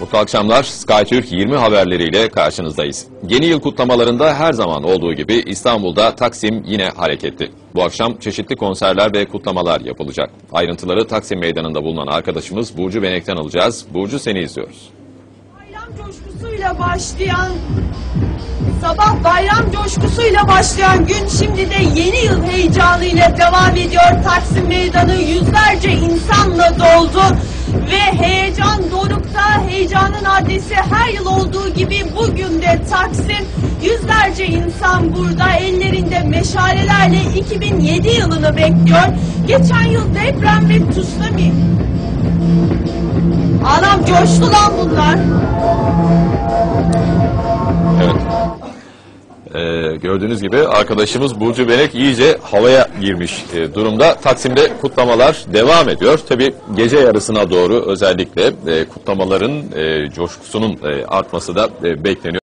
Mutlu akşamlar. SkyTürk 20 haberleriyle karşınızdayız. Yeni yıl kutlamalarında her zaman olduğu gibi İstanbul'da Taksim yine hareketli. Bu akşam çeşitli konserler ve kutlamalar yapılacak. Ayrıntıları Taksim Meydanı'nda bulunan arkadaşımız Burcu Benek'ten alacağız. Burcu seni izliyoruz. Bayram coşkusuyla başlayan sabah bayram coşkusuyla başlayan gün şimdi de yeni yıl heyecanıyla devam ediyor. Taksim Meydanı yüzlerce adresi her yıl olduğu gibi bugün de Taksim yüzlerce insan burada ellerinde meşalelerle 2007 yılını bekliyor. Geçen yıl deprem ve tsunami. Anam coştu lan bunlar. Evet. Ee, gördüğünüz gibi arkadaşımız Burcu Benek iyice havaya girmiş e, durumda. Taksim'de kutlamalar devam ediyor. Tabi gece yarısına doğru özellikle e, kutlamaların e, coşkusunun e, artması da e, bekleniyor.